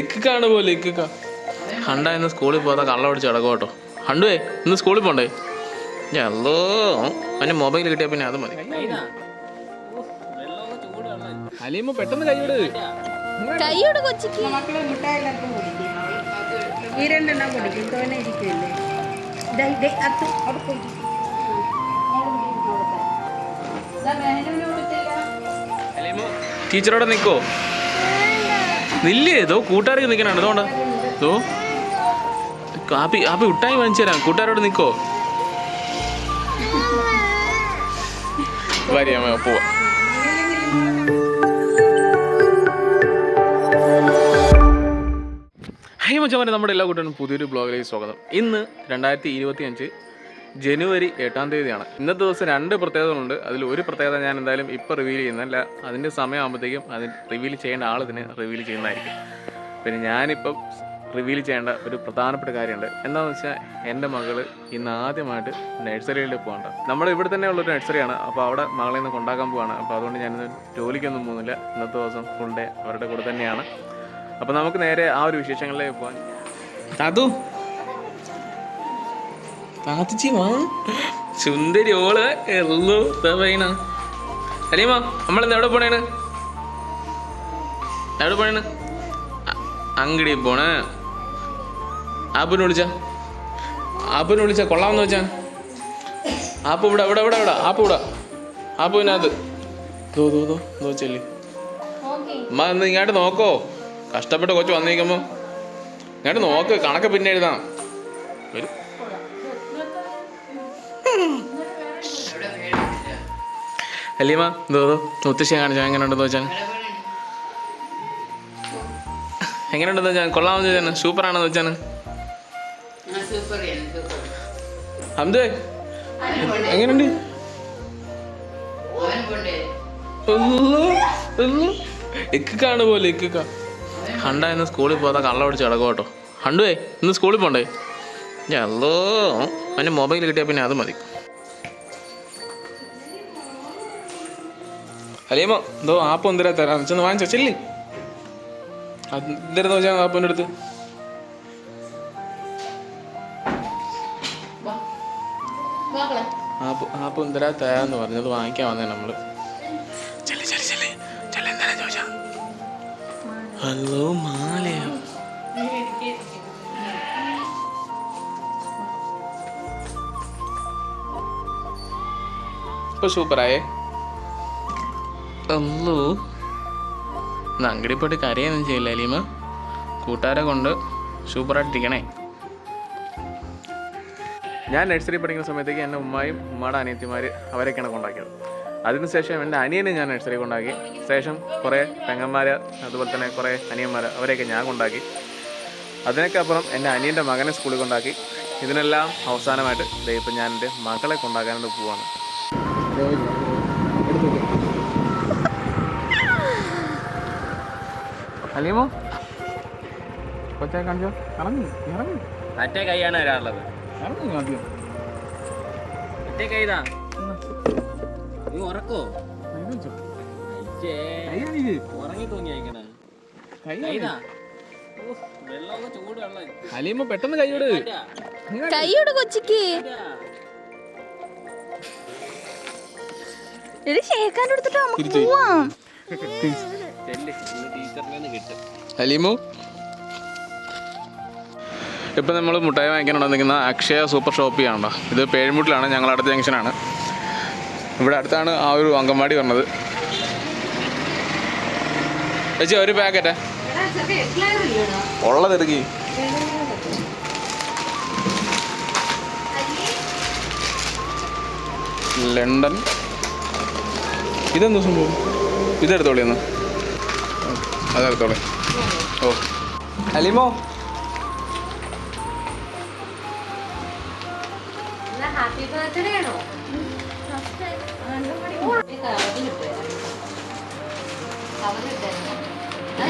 ഇക്കാണ് പോലെ ഇക്ക ഹണ്ട ഇന്ന് സ്കൂളിൽ പോകാതെ കള്ള പിടിച്ച് കിടക്കും കേട്ടോ. ഹണ്ടുവേ ഇന്ന് സ്കൂളിൽ പോണ്ടേ? അല്ലോ അവന്റെ മൊബൈൽ കിട്ടിയാൽ പിന്നെ അത് മതി. അലീമ പെട്ടെന്ന് കൈയോട് കൈയോട് കൊച്ചിക്ക്. ടീച്ചറോടെ നിൽക്കോ നില്ലേ. ഇതോ കൂട്ടുകാർക്ക് നിൽക്കണാണ് അതുകൊണ്ട് ഇതോ കാപ്പി കാപ്പി ഉട്ടായി വാങ്ങിച്ചു തരാം. കൂട്ടുകാരോട് നിൽക്കോ. വരിയാമ പോവാ. ഹൈ മച്ചമാരെ നമ്മുടെ എല്ലാ കൂട്ടരും പുതിയൊരു ബ്ലോഗിലേക്ക് സ്വാഗതം. ഇന്ന് രണ്ടായിരത്തി ഇരുപത്തി അഞ്ച് ജനുവരി എട്ടാം തീയതിയാണ്. ഇന്നത്തെ ദിവസം രണ്ട് പ്രത്യേകതകളുണ്ട്. അതിൽ ഒരു പ്രത്യേകത ഞാൻ എന്തായാലും ഇപ്പോൾ റിവീൽ ചെയ്യുന്നല്ല അതിന്റെ സമയമാകുമ്പോഴത്തേക്കും അതിന് റിവീൽ ചെയ്യേണ്ട ആൾ ഇതിന് റിവീൽ ചെയ്യുന്നതായിരിക്കും. പിന്നെ ഞാനിപ്പം റിവീൽ ചെയ്യേണ്ട ഒരു പ്രധാനപ്പെട്ട കാര്യമുണ്ട്. എന്താണെന്ന് വെച്ചാൽ എന്റെ മകൾ ഇന്ന് ആദ്യമായിട്ട് നഴ്സറിയിൽ പോകണ്ട. നമ്മൾ ഇവിടെ തന്നെ ഉള്ളൊരു നഴ്സറിയാണ്. അപ്പോൾ അവിടെ മകളെ ഇന്ന് കൊണ്ടാക്കാൻ പോവാണ്. അപ്പോൾ അതുകൊണ്ട് ഞാനിന്ന് ജോലിക്കൊന്നും പോകുന്നില്ല. ഇന്നത്തെ ദിവസം ഫുൾ ഡേ അവരുടെ കൂടെ തന്നെയാണ്. അപ്പോൾ നമുക്ക് നേരെ ആ ഒരു വിശേഷങ്ങളിലേക്ക് പോകാൻ താത്തു താത്തിച്ചി വാ. സുന്ദരി ഓൾ. എല്ലോ പൈന നമ്മൾ ഇന്ന് എവിടെ പോണേണ്? എവിടെ പോണേണ്? അങ്ങടി അങ്കടി പോണേ. ആപ്പിനെ വിളിച്ച. ആപ്പിനെ വിളിച്ച. കൊള്ളാമെന്ന് വെച്ചാ. ആപ്പ് ഇവിടെ ഇവിടെ ഇവിടെ ഇവിടെ. ആപ്പ് ഇവിടെ. ആപ്പ് ഇതിനകത്ത്. ദോ ദോ ദോ. ദോ ചെല്ലി. അമ്മ ഒന്ന് ഇങ്ങോട്ട് നോക്കോ. കഷ്ടപ്പെട്ട് കൊച്ചു വന്നിരിക്കുമ്പോ ഇങ്ങോട്ട് നോക്ക്. കണക്ക് പിന്നെ എഴുതാം. വരും. അല്ലീമ എന്തോ മുത്തശ്ശിയെ കാണിച്ചാൽ എങ്ങനെയുണ്ടെന്ന് വെച്ചാൽ എങ്ങനെയുണ്ടെന്ന് വെച്ചാൽ കൊള്ളാമെന്ന് വെച്ചാൽ സൂപ്പറാണെന്ന് വെച്ചാൽ ഹംദേ എങ്ങനെയുണ്ട്? ഇക്കാണ് പോലെ ഇക്ക ഹണ്ട ഇന്ന് സ്കൂളിൽ പോകാതെ കള്ള പിടിച്ച് കിടക്കും കേട്ടോ. ഹണ്ടുവേ ഇന്ന് സ്കൂളിൽ പോണ്ടേ? അല്ലോ അവന്റെ മൊബൈൽ കിട്ടിയാൽ പിന്നെ അത് മതി. അലിയമ്മോ എന്തോ ആപ്പ് എന്തിനാ തരാം? ചെന്ന് വാങ്ങിച്ചോ ചെല്ലി. എന്തിരുന്ന് വെച്ചാൽ ആപ്പിന്റെ അടുത്ത്? ആപ്പ് ആപ്പ് എന്തിനാ തരാന്ന് പറഞ്ഞത് വാങ്ങിക്കാൻ വന്നേ നമ്മൾ. ഹലോ മാലയാ? ഇപ്പൊ സൂപ്പറായേ. അല്ലോ ഇന്ന് അങ്കടി പോയിട്ട് കരയൊന്നും ചെയ്യില്ല അലീമ. കൂട്ടുകാരെ കൊണ്ട് സൂപ്പറായിട്ടിരിക്കണേ. ഞാൻ നഴ്സറി പഠിക്കുന്ന സമയത്തേക്ക് എന്റെ ഉമ്മായും ഉമ്മയുടെ അനിയത്തിമാർ അവരൊക്കെയാണ് കൊണ്ടാക്കിയത്. അതിനുശേഷം എന്റെ അനിയനെ ഞാൻ നഴ്സറി കൊണ്ടാക്കി. ശേഷം കുറേ പെങ്ങന്മാർ അതുപോലെ തന്നെ കുറേ അനിയന്മാർ അവരെയൊക്കെ ഞാൻ കൊണ്ടാക്കി. അതിനൊക്കെ അപ്പുറം എന്റെ അനിയന്റെ മകനെ സ്കൂളിൽ കൊണ്ടാക്കി. ഇതിനെല്ലാം അവസാനമായിട്ട് ദേ ഇപ്പം ഞാൻ എന്റെ മകളെ കൊണ്ടാക്കാനായിട്ട് പോവാണ്. അലീമോ? കൊച്ചെ കാണിച്ചോ? ഇറങ്ങി ഇറങ്ങി മറ്റേ കൈയാണ് വരാറുള്ളത്. ഇറങ്ങി ആദ്യം മറ്റേ കൈതാ. നീ ഉറക്കോ? ഹലീമ പെട്ടെന്ന് കൈയോട് കൈയോട് കൊച്ചിക്ക്. അലീമു ഇപ്പം നമ്മൾ മുട്ടായി വാങ്ങിക്കാൻ നിൽക്കുന്ന അക്ഷയ സൂപ്പർ ഷോപ്പിയാണല്ലോ ഇത് പേഴ്മുട്ടിലാണ് ഞങ്ങൾ അടുത്ത ജംഗ്ഷനാണ് ഇവിടെ അടുത്താണ് ആ ഒരു അങ്കൻവാടി വന്നത് ചേച്ചി ഒരു പാക്കറ്റ് എടാ, ചെറുക്കൻ എക്ലയർ ഉള്ളത് ഇറക്കി ലണ്ടൻ. ഇതെന്താ സംഭവം? ഇതെടുത്തോളി ഒന്ന് അതെടുത്തോളി. ഓ. അലിമോ? ഹാപ്പി ബർത്ത്ഡേ ആണോ?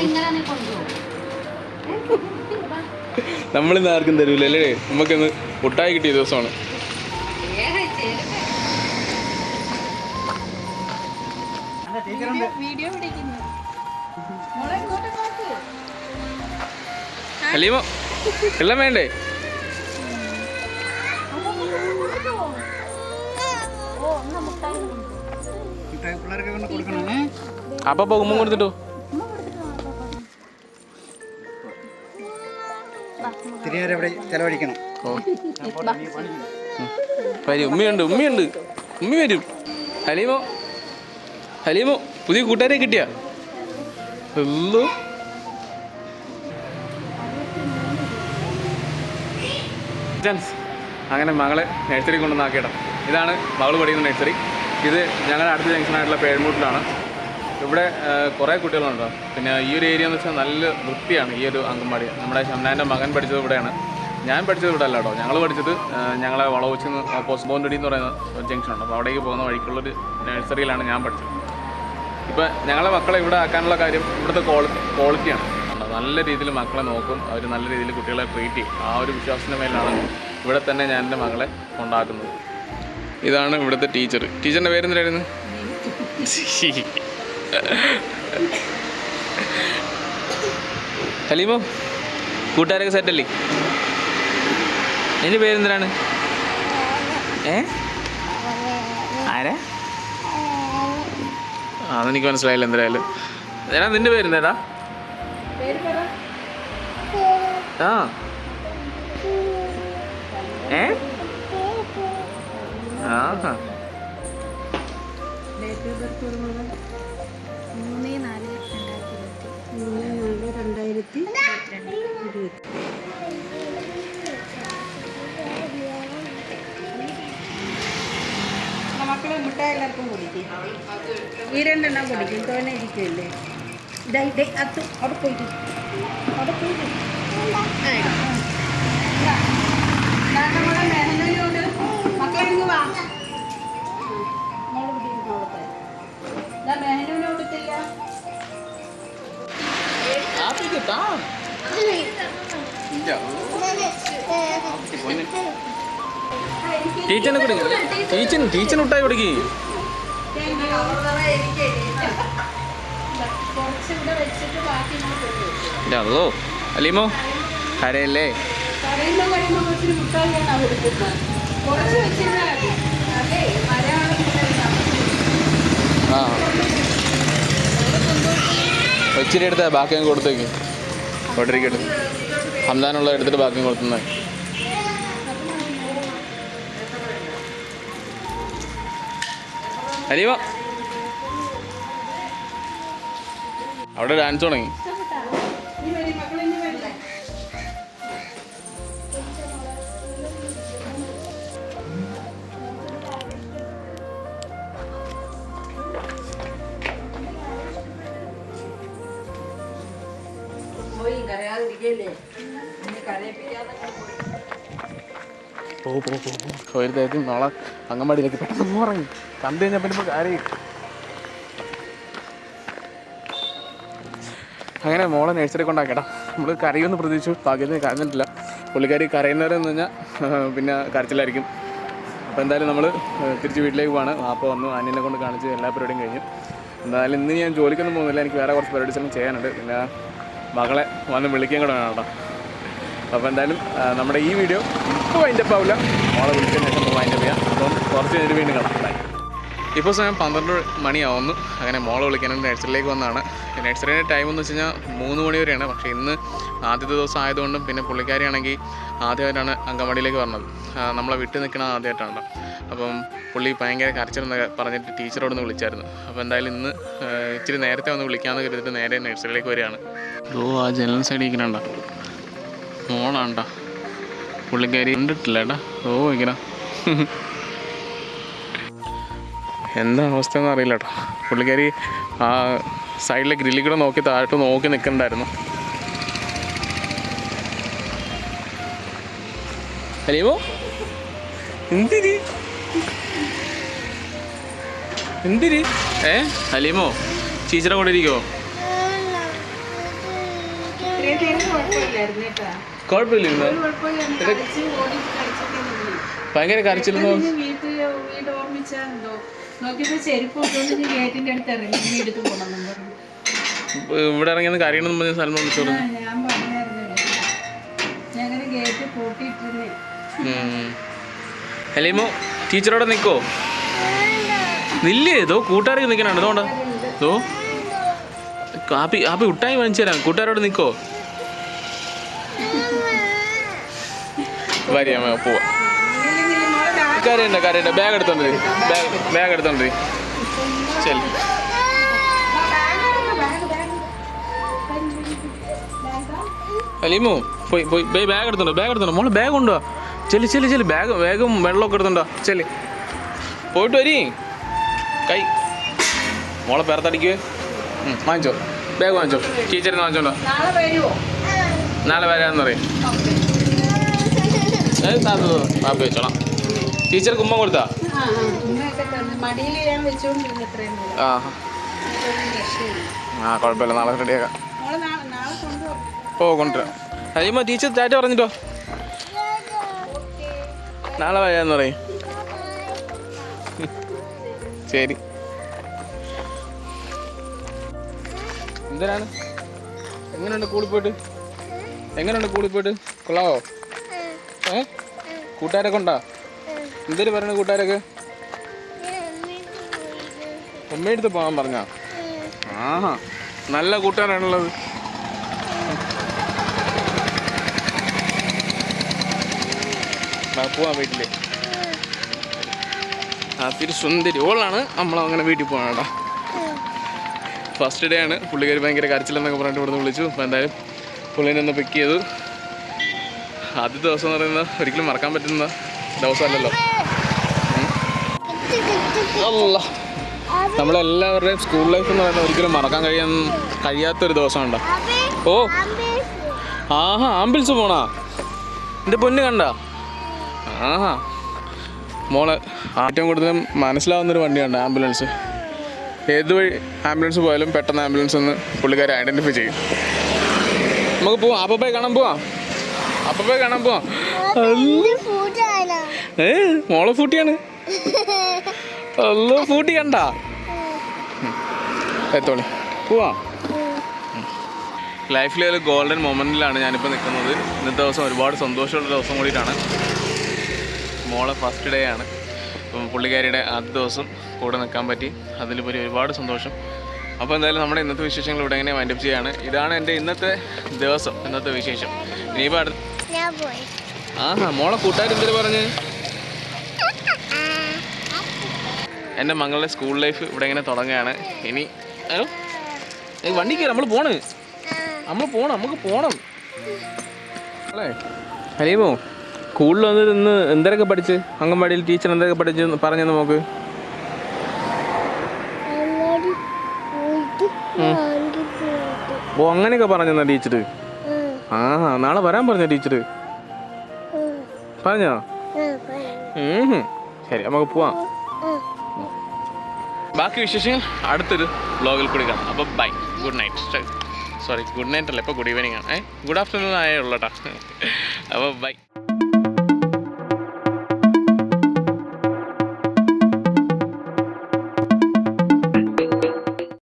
ഇങ്ങനെ കൊണ്ടുപോകും നമ്മളിന്ന് ആർക്കും തരൂലേ നമുക്കിന്ന് മുട്ടായി കിട്ടിയ ദിവസമാണ്. ഹലീമോ എല്ലാം വേണ്ടേ? അപ്പൊ പോകുമ്പോ കൊടുത്തിട്ടു. ഇവിടെ ചെലവഴിക്കണം. ഉമ്മയുണ്ട് ഉമ്മയുണ്ട്. ഉമ്മി വരും. ഹലീമോ ഹലീമോ പുതിയ കൂട്ടുകാരെ കിട്ടിയ? എല്ലോ അങ്ങനെ മകളെ നഴ്സറി കൊണ്ടുവന്നാക്കിയിടാം ഇതാണ് മകൾ പഠിക്കുന്ന നഴ്സറി ഇത് ഞങ്ങളുടെ അടുത്ത ജംഗ്ഷനായിട്ടുള്ള പേഴ്മൂട്ടിലാണ് ഇവിടെ കുറേ കുട്ടികളുണ്ട്. പിന്നെ ഈ ഒരു ഏരിയ എന്ന് വെച്ചാൽ നല്ല വൃത്തിയാണ് ഈ ഒരു അംഗൻവാടി. നമ്മുടെ ഷംനാന്റെ മകൻ പഠിച്ചത് ഇവിടെയാണ്. ഞാൻ പഠിച്ചത് ഇവിടെ അല്ല കേട്ടോ. ഞങ്ങൾ പഠിച്ചത് ഞങ്ങളെ വളവച്ചെന്ന് പോസ്റ്റ് ബോണ്ടടി എന്ന് പറയുന്ന ജംഗ്ഷനുണ്ട് അപ്പോൾ അവിടേക്ക് പോകുന്ന വഴിക്കുള്ളൊരു നഴ്സറിയിലാണ് ഞാൻ പഠിച്ചത്. ഇപ്പം ഞങ്ങളെ മക്കളെ ഇവിടെ ആക്കാനുള്ള കാര്യം ഇവിടുത്തെ ക്വാളിറ്റി ക്വാളിറ്റിയാണ് നല്ല രീതിയിൽ മക്കളെ നോക്കും അവർ നല്ല രീതിയിൽ കുട്ടികളെ ട്രീറ്റ് ചെയ്യും. ആ ഒരു വിശ്വാസത്തിന്റെ മേലാണ് ഇവിടെ തന്നെ ഞാൻ എന്റെ മകളെ കൊണ്ടാക്കുന്നത് ഇതാണ് ഇവിടുത്തെ ടീച്ചർ ടീച്ചറിന്റെ പേരെന്തായിരുന്നു ഹലീമോ കൂട്ടുകാരൊക്കെ സെറ്റല്ലേ എന്റെ പേരെന്തിനാണ് ഏ? ആരാ? അതെനിക്ക് മനസ്സിലായില്ല എന്തായാലും. ഏടാ നിന്റെ പേരെന്താടാ പേര് പറ ആ. ഏ? ആ ഡേറ്റ് ഓഫ് ബർത്ത് വരുന്നത് മൂന്ന് നാല് രണ്ടായിരത്തി ഇരുപത്തി. മക്കളെ മിഠായി എല്ലാവർക്കും കുടിക്കും. ഈ രണ്ടെണ്ണം കുടിക്കും. തോനെ ഇരിക്കുമല്ലേ ഇതാ ഇതേ അത് അവിടെ പോയിട്ട്. അവിടെ പോയിട്ട്. മക്കളെ ഇങ്ങ് വാ. പിടിക്കുന്നു ടീച്ചറിനെ കൊടുക്ക. ടീച്ചർ ടീച്ചറിന് വിട്ടായി കൊടുക്കി. അതോ. അലീമോ കരയല്ലേ? ആ. ഇച്ചിരി എടുത്താ ബാക്കി കൊടുത്തേക്ക്. ഒട്ടിരിക്കട്ടെ ഹംദാനുള്ള എടുത്തിട്ട് ബാക്കി കൊടുത്തുന്നത് അലീമ അവിടെ ഡാൻസ് തുടങ്ങി. പോയി കരയാതിരിക്കല്ലേ? പോ പോ പോ ഒരു തരത്തിൽ നാളെ പെട്ടെന്ന് പോറങ്ങി കണ്ടു കഴിഞ്ഞാൽ പിന്നെ കാര്യം അങ്ങനെ മോളെ നേഴ്സറി കൊണ്ടാക്കേട്ടാ നമ്മൾ കരയുമെന്ന് പ്രതീക്ഷിച്ചു. ഭാഗ്യത്തിന് കരഞ്ഞിട്ടില്ല. പുള്ളിക്കാരി കരയുന്നവരെന്ന് പറഞ്ഞാൽ പിന്നെ കരച്ചിലായിരിക്കും. അപ്പോൾ എന്തായാലും നമ്മൾ തിരിച്ച് വീട്ടിലേക്ക് പോവാണ്. അപ്പോൾ വന്നു അനിയനെ കൊണ്ട് കാണിച്ച് എല്ലാ പരിപാടിയും കഴിഞ്ഞു. എന്തായാലും ഇന്ന് ഞാൻ ജോലിക്കൊന്നും പോകുന്നില്ല. എനിക്ക് വേറെ കുറച്ച് പരിപാടീസ് എല്ലാം ചെയ്യാനുണ്ട്. പിന്നെ മകളെ വന്ന് വിളിക്കാൻ കൂടെ വേണം കേട്ടോ. അപ്പോൾ എന്തായാലും നമ്മുടെ ഈ വീഡിയോ ഇപ്പോൾ അതിന്റെ ആവില്ല. മോളെ വിളിച്ചതിന് ശേഷം നമ്മൾ അതിന്റെ ചെയ്യാം. അപ്പം കുറച്ച് കഴിഞ്ഞിട്ട് വീണ്ടും കാണാം. ബൈ ഇപ്പോൾ സമയം പന്ത്രണ്ട് മണിയാവുന്നു. അങ്ങനെ മോളെ വിളിക്കാൻ നഴ്സറിയിലേക്ക് വന്നതാണ്. നഴ്സറിയുടെ ടൈം എന്ന് വെച്ച് കഴിഞ്ഞാൽ മൂന്ന് മണി വരെയാണ്. പക്ഷേ ഇന്ന് ആദ്യത്തെ ദിവസം ആയതുകൊണ്ടും പിന്നെ പുള്ളിക്കാരിയാണെങ്കിൽ ആദ്യമായിട്ടാണ് അങ്കമാടിയിലേക്ക് വന്നത്. നമ്മളെ വിട്ട് നിൽക്കണ ആദ്യമായിട്ടാണ് അപ്പം പുള്ളി ഭയങ്കര കരച്ചിലെന്ന് പറഞ്ഞിട്ട് ടീച്ചറോട് ഒന്ന് വിളിച്ചായിരുന്നു. അപ്പോൾ എന്തായാലും ഇന്ന് ഇച്ചിരി നേരത്തെ ഒന്ന് വിളിക്കാമെന്ന് കരുതിയിട്ട് നേരെ നേഴ്സറിയിലേക്ക് വരികയാണ്. ഓ ആ ജനൽ സൈഡിൽ ഇരിക്കണണ്ട? മോളാണ്ട? പുള്ളിക്കാരി കണ്ടിട്ടില്ല ഓ ഇങ്ങനെ. എന്താ അവസ്ഥ എന്ന് അറിയില്ല കേട്ടോ പുള്ളിക്കാരി ആ സൈഡിലെ ഗ്രില്ലിൽ കൂടെ നോക്കി താഴോട്ട് നോക്കി നിൽക്കണ്ടായിരുന്നു ഹലീമോ എന്തിരി? എന്തിരി? ഏ ഹലീമോ ടീച്ചറെ കൂടെ ഇരിക്കുമോ കുഴപ്പമില്ല ഭയങ്കര കരച്ചിലെന്നോ ഇവിടെ ഇറങ്ങിയ കാര്യണമെന്ന് പറഞ്ഞ സൽമാൻ വിളിച്ചു ഹലീമോ ടീച്ചറോടെ നിൽക്കോ നില്ലേ. ഇതോ കൂട്ടുകാരൊക്കെ നിൽക്കണുണ്ട് അതുകൊണ്ടാ ഇതോ കാപ്പി കാപ്പി ഉട്ടായി വാങ്ങിച്ചു തരാം. കൂട്ടുകാരോട് നിൽക്കോ വരിക പോവാ കരയുണ്ട കരയുണ്ട? ബാഗ് എടുത്തോണ്ട് ബാഗ് ബാഗ് എടുത്തോണ്ട് ശരി അലീമു പോയി പോയി. ബേ ബാഗ് എടുത്തുണ്ടോ ബാഗ് എടുത്തുണ്ടോ മോളെ ബാഗ് ഉണ്ടോ ചെല്ലി ചെല്ലി ചെല്ലി. ബാഗ് ബാഗും വെള്ളമൊക്കെ എടുത്തുണ്ടോ ചെല്ലി. പോയിട്ട് വരി. കൈ. മോളെ പേർത്തടിക്കുവേ വാങ്ങിച്ചോ. ബാഗ് വാങ്ങിച്ചോ. ടീച്ചറിന് വാങ്ങിച്ചോണ്ടോ നാളെ വരാന്ന് നാളെ വരാമെന്ന് പറയും. താത്തോ വെച്ചോളാം. ടീച്ചർ കുമ്മ കൊടുത്താ? ആ ആ കുഴപ്പമില്ല. നാളെ റെഡിയാക്കാം ഓ കൊണ്ടുവരാം. അയ്യമ്മ ടീച്ചർ ടാറ്റ പറഞ്ഞിട്ടോ? നാളെ വരാന്ന് പറയും. ശരി. എന്തിനാണ്? എങ്ങനെയുണ്ട് കൂടി പോയിട്ട്? എങ്ങനെയുണ്ട് കൂടി പോയിട്ട്? കൊള്ളാവോ? ഏ? കൂട്ടുകാരൊക്കെ ഉണ്ടോ? എന്തേലും പറയണ കൂട്ടുകാരൊക്കെ? ഉമ്മയെടുത്ത് പോകാൻ പറഞ്ഞാ? ആഹാ നല്ല കൂട്ടുകാരാണുള്ളത്. പോവാൻ വീട്ടിൽ. ആ തിരി സുന്ദരി. ഓളാണ് നമ്മളങ്ങനെ വീട്ടിൽ പോകണം കേട്ടോ. ഫസ്റ്റ് ഡേ ആണ്. പുള്ളിക്കാരി ഭയങ്കര കരച്ചിലെന്നൊക്കെ പറഞ്ഞിട്ട് ഇവിടുന്ന് വിളിച്ചു. അപ്പോൾ എന്തായാലും പുള്ളിനെ ഒന്ന് പിക്ക് ചെയ്തു. ആദ്യ ദിവസം എന്ന് പറയുന്നത് ഒരിക്കലും മറക്കാൻ പറ്റുന്ന ദിവസമല്ലല്ലോ. അല്ല. നമ്മളെല്ലാവരുടെയും സ്കൂൾ ലൈഫ് എന്ന് പറയുന്നത് ഒരിക്കലും മറക്കാൻ കഴിയാൻ കഴിയാത്തൊരു ദിവസമുണ്ട്. ഓ. ആഹാ ആംബുലൻസ് പോണാ? എന്റെ പൊന്ന് കണ്ട? ആഹാ. മോളെ ഏറ്റവും കൂടുതലും മനസ്സിലാവുന്നൊരു വണ്ടിയുണ്ട് ആംബുലൻസ്. ഏത് വഴി ആംബുലൻസ് പോയാലും പെട്ടെന്ന് ആംബുലൻസ് ഒന്ന് പുള്ളിക്കാരെ ഐഡന്റിഫൈ ചെയ്യും. നമുക്ക് പോവാം. അപ്പപ്പോയി കാണാൻ പോവാം. അപ്പപ്പോയി കാണാൻ പോവാ. ഏ മോളെ ഫൂട്ടിയാണ് അല്ലോ ഫൂട്ടി കണ്ട? എത്തോളി. പോവാ. ലൈഫിലെ ഒരു ഗോൾഡൻ മൊമെന്റിലാണ് ഞാനിപ്പോൾ നിൽക്കുന്നത്. ഇന്നത്തെ ദിവസം ഒരുപാട് സന്തോഷമുള്ള ദിവസം കൂടിയിട്ടാണ്. മോളെ ഫസ്റ്റ് ഡേ ആണ്. അപ്പം പുള്ളിക്കാരിയുടെ ആദ്യ ദിവസം കൂടെ നിൽക്കാൻ പറ്റി. അതിലുപരി ഒരുപാട് സന്തോഷം. അപ്പോൾ എന്തായാലും നമ്മുടെ ഇന്നത്തെ വിശേഷങ്ങൾ ഇവിടെ എങ്ങനെ വൈൻഡപ്പ് ചെയ്യാണ്. ഇതാണ് എന്റെ ഇന്നത്തെ ദിവസം ഇന്നത്തെ വിശേഷം. ഇനിയിപ്പോൾ അടുത്ത ആഹാ മോളെ കൂട്ടുകാർ എന്തിനു പറഞ്ഞ്? എന്റെ മകളുടെ സ്കൂൾ ലൈഫ് ഇവിടെ ഇങ്ങനെ തുടങ്ങുകയാണ്. ഇനി ഹലോ? വണ്ടി കയറി നമ്മൾ പോണ്. നമ്മൾ പോണം നമുക്ക് പോണം. അല്ലേ? ഹലീമോ സ്കൂളിൽ വന്നിട്ട് ഇന്ന് എന്തൊക്കെ പഠിച്ച്? അംഗൻവാടിയിൽ ടീച്ചർ എന്തൊക്കെ പഠിച്ച് പറഞ്ഞു നമുക്ക് ഓ അങ്ങനെയൊക്കെ പറഞ്ഞെന്നാ ടീച്ചർ ആ നാളെ വരാൻ പറഞ്ഞ ടീച്ചർ പറഞ്ഞോ. ശരി നമുക്ക് പോവാം. ബാക്കി വിശേഷങ്ങൾ അടുത്തൊരു ബ്ലോഗിൽ കൂടി കാണാം. അപ്പോൾ bye good night sorry good night അല്ല ഇപ്പോൾ ഗുഡ് ഈവനിങ് ആണ്. ഏ ഗുഡ് ആഫ്റ്റർനൂൺ ആയേ ഉള്ളൂ കേട്ടോ അപ്പോൾ ബൈ